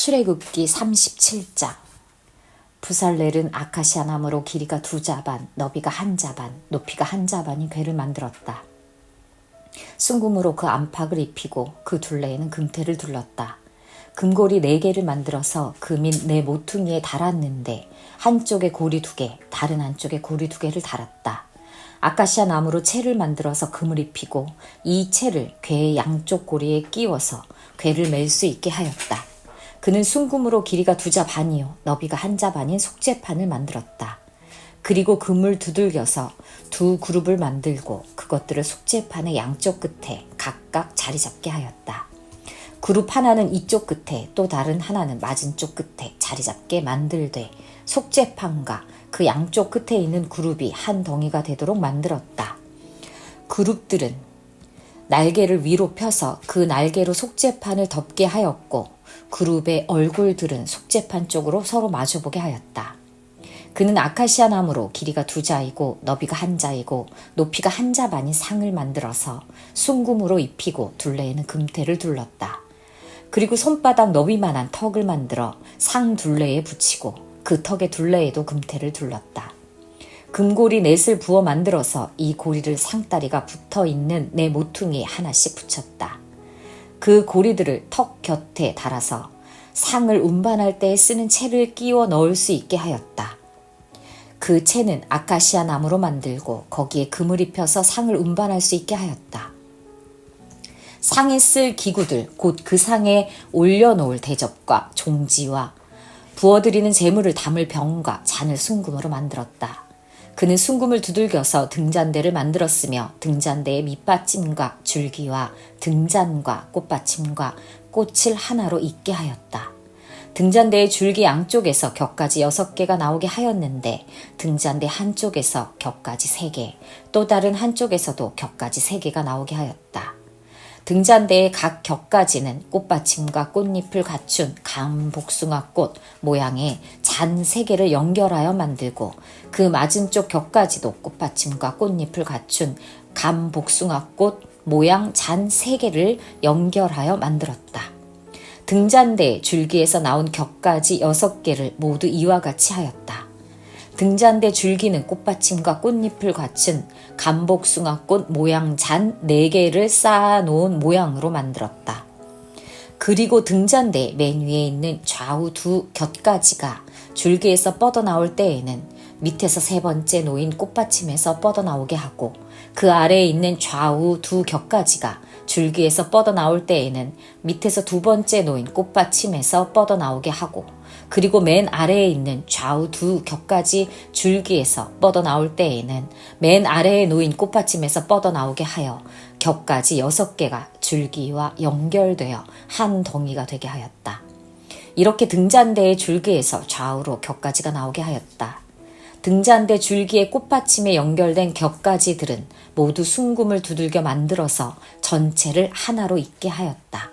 출애굽기 37장 부살렐은 아카시아 나무로 길이가 두 자반, 너비가 한 자반, 높이가 한 자반이 괴를 만들었다. 순금으로 그 안팎을 입히고 그 둘레에는 금태를 둘렀다. 금고리 네 개를 만들어서 금인 네 모퉁이에 달았는데 한쪽에 고리 두 개, 다른 한쪽에 고리 두 개를 달았다. 아카시아 나무로 채를 만들어서 금을 입히고 이 채를 괴의 양쪽 고리에 끼워서 괴를 멜수 있게 하였다. 그는 순금으로 길이가 두자 반이요 너비가 한자 반인 속재판을 만들었다. 그리고 금을 두들겨서 두 그룹을 만들고 그것들을 속재판의 양쪽 끝에 각각 자리 잡게 하였다. 그룹 하나는 이쪽 끝에 또 다른 하나는 맞은쪽 끝에 자리 잡게 만들되 속재판과 그 양쪽 끝에 있는 그룹이 한 덩이가 되도록 만들었다. 그룹들은 날개를 위로 펴서 그 날개로 속재판을 덮게 하였고 그룹의 얼굴들은 속재판 쪽으로 서로 마주보게 하였다. 그는 아카시아 나무로 길이가 두 자이고 너비가 한 자이고 높이가 한 자 반인 상을 만들어서 순금으로 입히고 둘레에는 금태를 둘렀다. 그리고 손바닥 너비만한 턱을 만들어 상 둘레에 붙이고 그 턱의 둘레에도 금태를 둘렀다. 금고리 넷을 부어 만들어서 이 고리를 상다리가 붙어 있는 네 모퉁이에 하나씩 붙였다. 그 고리들을 턱 곁에 달아서 상을 운반할 때 쓰는 채를 끼워 넣을 수 있게 하였다. 그 채는 아카시아 나무로 만들고 거기에 금을 입혀서 상을 운반할 수 있게 하였다. 상에 쓸 기구들, 곧 그 상에 올려놓을 대접과 종지와 부어드리는 재물을 담을 병과 잔을 순금으로 만들었다. 그는 순금을 두들겨서 등잔대를 만들었으며 등잔대의 밑받침과 줄기와 등잔과 꽃받침과 꽃을 하나로 잇게 하였다. 등잔대의 줄기 양쪽에서 격가지 여섯 개가 나오게 하였는데 등잔대 한쪽에서 격가지 세 개, 또 다른 한쪽에서도 격가지 세 개가 나오게 하였다. 등잔대의 각 격가지는 꽃받침과 꽃잎을 갖춘 감 복숭아꽃 모양의 잔세 개를 연결하여 만들고 그 맞은쪽 격가지도 꽃받침과 꽃잎을 갖춘 감 복숭아꽃 모양 잔 세 개를 연결하여 만들었다. 등잔대 줄기에서 나온 격가지 여섯 개를 모두 이와 같이 하였다. 등잔대 줄기는 꽃받침과 꽃잎을 갖춘 감복숭아꽃 모양 잔 네개를 쌓아 놓은 모양으로 만들었다. 그리고 등잔대 맨 위에 있는 좌우 두 곁가지가 줄기에서 뻗어나올 때에는 밑에서 세 번째 놓인 꽃받침에서 뻗어나오게 하고 그 아래에 있는 좌우 두 곁가지가 줄기에서 뻗어나올 때에는 밑에서 두 번째 놓인 꽃받침에서 뻗어나오게 하고 그리고 맨 아래에 있는 좌우 두 격까지 줄기에서 뻗어나올 때에는 맨 아래에 놓인 꽃받침에서 뻗어나오게 하여 격까지 여섯 개가 줄기와 연결되어 한 덩이가 되게 하였다. 이렇게 등잔대의 줄기에서 좌우로 격가지가 나오게 하였다. 등잔대 줄기의 꽃받침에 연결된 격가지들은 모두 순금을 두들겨 만들어서 전체를 하나로 잇게 하였다.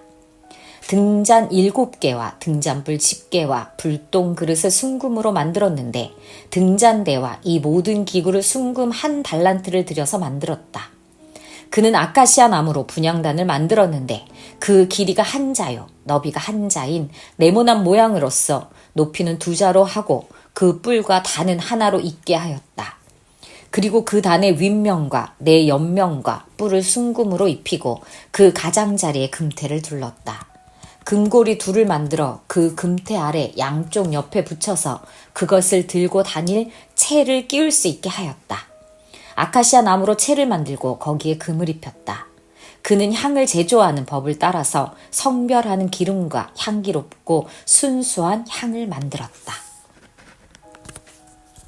등잔 일곱 개와 등잔불 십 개와 불똥 그릇을 순금으로 만들었는데 등잔대와 이 모든 기구를 순금 한 달란트를 들여서 만들었다. 그는 아카시아 나무로 분양단을 만들었는데 그 길이가 한 자요 너비가 한 자인 네모난 모양으로서 높이는 두 자로 하고 그 뿔과 단은 하나로 잇게 하였다. 그리고 그 단의 윗면과 내 옆면과 뿔을 순금으로 입히고 그 가장자리에 금태를 둘렀다. 금고리 둘을 만들어 그 금태 아래 양쪽 옆에 붙여서 그것을 들고 다닐 채를 끼울 수 있게 하였다. 아카시아 나무로 채를 만들고 거기에 금을 입혔다. 그는 향을 제조하는 법을 따라서 성별하는 기름과 향기롭고 순수한 향을 만들었다.